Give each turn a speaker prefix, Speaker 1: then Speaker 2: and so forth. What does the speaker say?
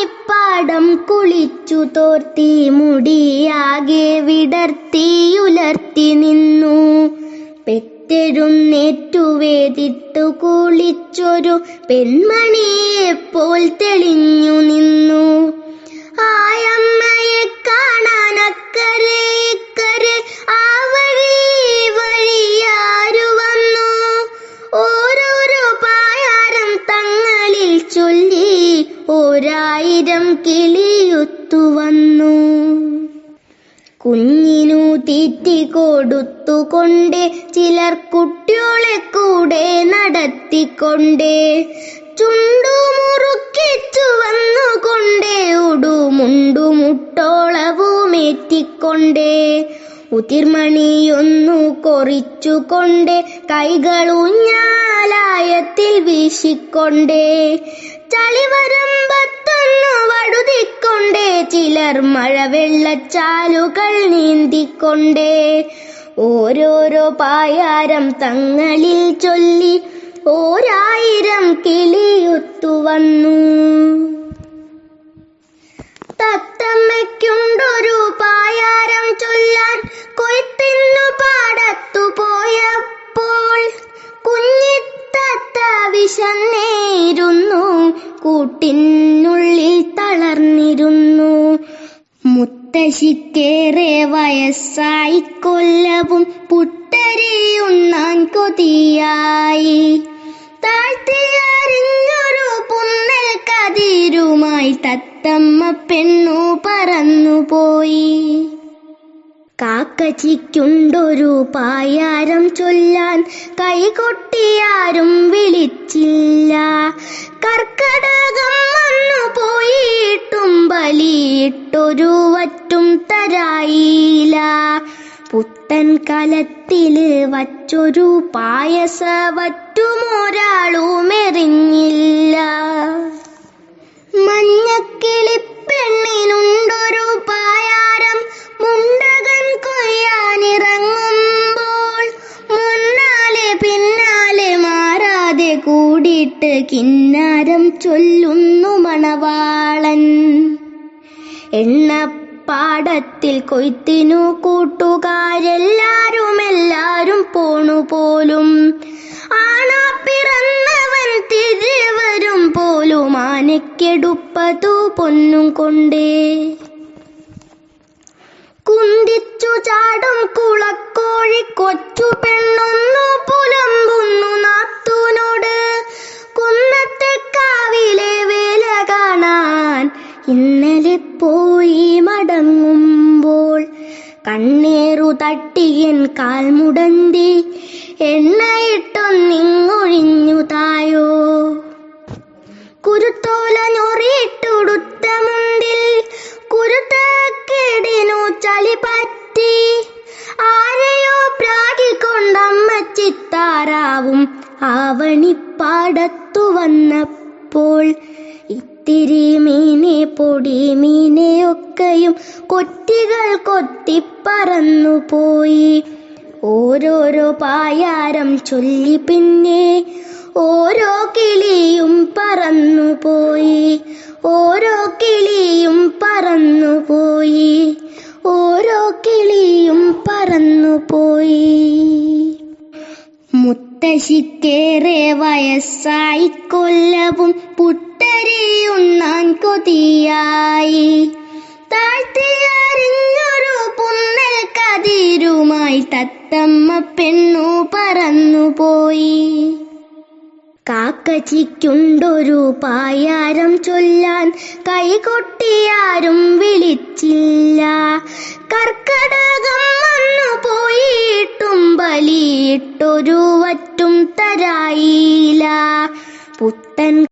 Speaker 1: മണിപ്പാടം കുളിച്ചു തോർത്തി മുടിയാകെ വിടർത്തിയുലർത്തി നിന്നു. പെറ്റെഴുന്നേറ്റു കുളിച്ചൊരു പെൺമണിയെപ്പോൾ തെളിഞ്ഞു നിന്നു. കിളിയൊത്തു വന്നു കുഞ്ഞിനു തീറ്റി കൊടുത്തുകൊണ്ടേ ചിലർ കുട്ടിയോളെ കൂടെ നടത്തിക്കൊണ്ടേ ചുണ്ടു മുറുക്കിച്ചു വന്നുകൊണ്ടേ ഉടുമുണ്ടു മുട്ടോളവുമേറ്റിക്കൊണ്ടേ ഉതിർമണിയൊന്നു കൊറിച്ചുകൊണ്ട് കൈകൾ ഊഞ്ഞാലായത്തിൽ വീശിക്കൊണ്ടേ ചളിവരമ്പത്തൊന്നു വടുതിക്കൊണ്ടേ ചിലർ മഴവെള്ളച്ചാലുകൾ നീന്തിക്കൊണ്ടേ. ഓരോരോ പായാരം തങ്ങളിൽ ചൊല്ലി ഓരായിരം കിളിയൊത്തു വന്നു. ചൊല്ലാൻ കൊയ്ത്തിന്നു പാടത്തു പോയപ്പോൾ കുഞ്ഞിത്തത്ത വിശന്നേരുന്നു കൂട്ടിനുള്ളിൽ തളർന്നിരുന്നു. മുത്തശ്ശിക്കേറെ വയസ്സായി കൊല്ലവും പുട്ടരിയുണ്ണാൻ കൊതിയായി. താഴ്ത്തിയറിഞ്ഞൊരു പുന്നൽ കതിരുമായി തത്തമ്മ പെണ്ണു പറന്നുപോയി. കാക്കച്ചിക്കുണ്ടൊരു പായാരം ചൊല്ലാൻ കൈകൊട്ടിയാരും വിളിച്ചില്ല. കർക്കടകം വന്നു പോയിട്ടും ബലിയിട്ടൊരു വറ്റും തരായില്ല. പുത്തൻ കലത്തിൽ വച്ചൊരു പായസ വറ്റുമൊരാളുമെറിഞ്ഞില്ല കൂടിയിട്ട് കിന്നാരം ചൊല്ലുന്നു മണവാളൻ. എണ്ണപ്പാടത്തിൽ കൊയ്ത്തിനു കൂട്ടുകാരെല്ലാരും എല്ലാരും പോണു പോലും. ആണാ പിറന്നവൻ തിരിവരും പോലും ആനക്കെടുപ്പതു പൊന്നും കൊണ്ടേ. കുന്തിച്ചു ചാടും കുളക്കോഴി കൊച്ചു പെണ്ണൊന്നു പുലമ്പുന്നു കണ്ണേറു തട്ടിയൻ കാൽമുടന്തി എണ്ണയിട്ടൊന്നിങ്ങൊഴിഞ്ഞു തായോ. കുരുത്തോല ഞൊറിയിട്ടുടുത്ത മുണ്ടിൽ കുരുത്തക്കെടിനു ചളി പറ്റി. ആരെയോ പ്രാഗിക്കൊണ്ടമ്മ ചിത്താറാവും ആവണിപ്പാടത്തു വന്നപ്പോൾ ഇത്തിരി മീനെ പൊടി മീനെയൊക്കെയും കൊറ്റികൾ കൊത്തിപ്പറന്നു പോയി. ഓരോരോ പായാരം ചൊല്ലി പിന്നെ ഓരോ കിളിയും പറന്നു പോയി. ഓരോ കിളിയും മുത്തശ്ശിക്കേറെ വയസ്സായി കൊല്ലവും പുട്ടരിയുണ്ണാൻ കൊതിയായി. താഴ്ത്തിയറിഞ്ഞൊരു പുന്നൽ കതിരുമായി തത്തമ്മ പെണ്ണു പറന്നുപോയി കാക്കച്ചിക്കുണ്ടൊരു പായാരം ചൊല്ലാൻ കൈകൊട്ടിയാരും വിളിച്ചില്ല. കർക്കടകം കൈയിട്ടൊരുവറ്റും തരായില്ല. പുത്തൻ